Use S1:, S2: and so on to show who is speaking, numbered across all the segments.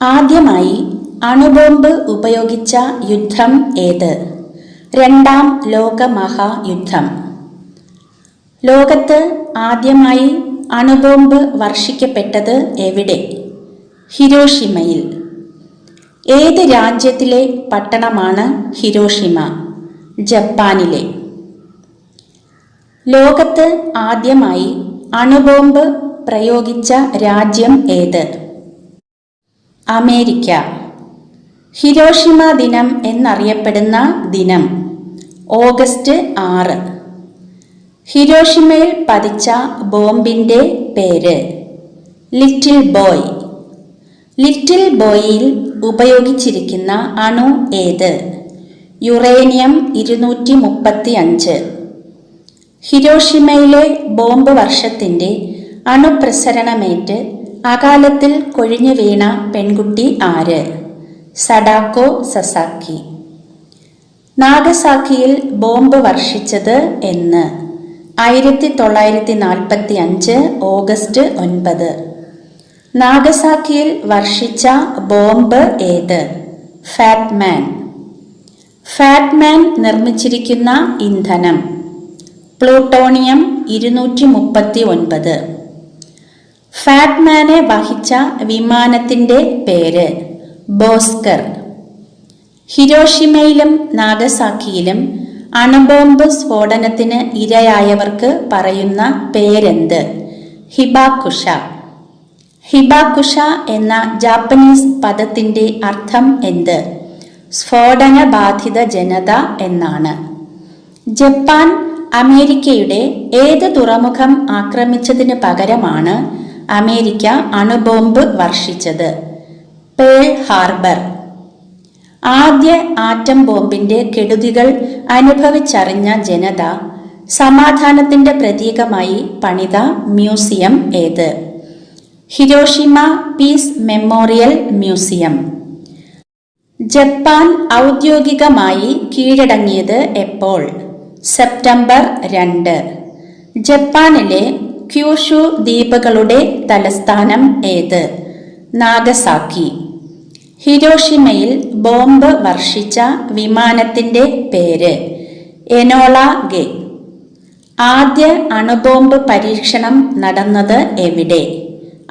S1: ആദ്യമായി അണുബോംബ് ഉപയോഗിച്ച യുദ്ധം ഏത്? രണ്ടാം ലോക മഹായുദ്ധം. ലോകത്ത് ആദ്യമായി അണുബോംബ് വർഷിക്കപ്പെട്ടത് എവിടെ? ഹിരോഷിമയിൽ. ഏത് രാജ്യത്തിലെ പട്ടണമാണ് ഹിരോഷിമ? ജപ്പാനിലെ. ലോകത്ത് ആദ്യമായി അണുബോംബ് പ്രയോഗിച്ച രാജ്യം ഏത്? അമേരിക്ക. ഹിരോഷിമ ദിനം എന്നറിയപ്പെടുന്ന ദിനം ഓഗസ്റ്റ് ആറ്. ഹിരോഷിമയിൽ പതിച്ച ബോംബിന്റെ പേര് ലിറ്റിൽ ബോയ്. ലിറ്റിൽ ബോയിൽ ഉപയോഗിച്ചിരിക്കുന്ന അണു ഏത്? യുറേനിയം ഇരുന്നൂറ്റി മുപ്പത്തി അഞ്ച് ഹിരോഷിമയിലെ ബോംബ് വർഷത്തിന്റെ അണുപ്രസരണമേറ്റ് അകാലത്തിൽ കൊഴിഞ്ഞു വീണ പെൺകുട്ടി ആര്? Sadako Sasaki. നാഗസാക്കിയിൽ ബോംബ് വർഷിച്ചത് എന്ന്. ആയിരത്തി തൊള്ളായിരത്തി നാൽപ്പത്തി അഞ്ച് ഓഗസ്റ്റ് ഒൻപത്. നാഗസാക്കിയിൽ വർഷിച്ച ബോംബ് ഏത്? Fat Man. ഫാറ്റ്മാൻ നിർമ്മിച്ചിരിക്കുന്ന ഇന്ധനം. പ്ലൂട്ടോണിയം ഇരുന്നൂറ്റി മുപ്പത്തി ഒൻപത് ഫാറ്റ്മാനെ വഹിച്ച വിമാനത്തിന്റെ പേര് ബോസ്കർ. ഹിരോഷിമയിലും നാഗസാക്കിയിലും അണുബോംബ് സ്ഫോടനത്തിന് ഇരയായവർക്ക് പറയുന്ന പേരെന്ത്? ഹിബാക്കുഷ. ഹിബാക്കുഷ എന്ന ജാപ്പനീസ് പദത്തിന്റെ അർത്ഥം എന്ത്? സ്ഫോടന ബാധിത ജനത എന്നാണ്. ജപ്പാൻ അമേരിക്കയുടെ ഏത് തുറമുഖം ആക്രമിച്ചതിന് പകരമാണ് അമേരിക്ക അണുബോംബ് വർഷിച്ചത്. Pearl Harbor. ആദ്യ ആറ്റം ബോംബിന്റെ കെടുതികൾ അനുഭവിച്ചറിഞ്ഞ ജനത സമാധാനത്തിന്റെ പ്രതീകമായി പണിത മ്യൂസിയം ഏത്? Hiroshima peace memorial museum. Japan ഔദ്യോഗികമായി കീഴടങ്ങിയത് എപ്പോൾ? സെപ്റ്റംബർ രണ്ട്. ജപ്പാനിലെ ക്യൂഷു ദ്വീപുകളുടെ തലസ്ഥാനം ഏത്? നാഗസാക്കി. ഹിരോഷിമയിൽ ബോംബ് വർഷിച്ച വിമാനത്തിന്റെ പേര് എനോള ഗെ. ആദ്യ അണുബോംബ് പരീക്ഷണം നടന്നത് എവിടെ?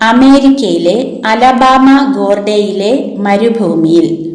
S1: അമേരിക്കയിലെ അലബാമ ഗോർഡേയിലെ മരുഭൂമിയിൽ.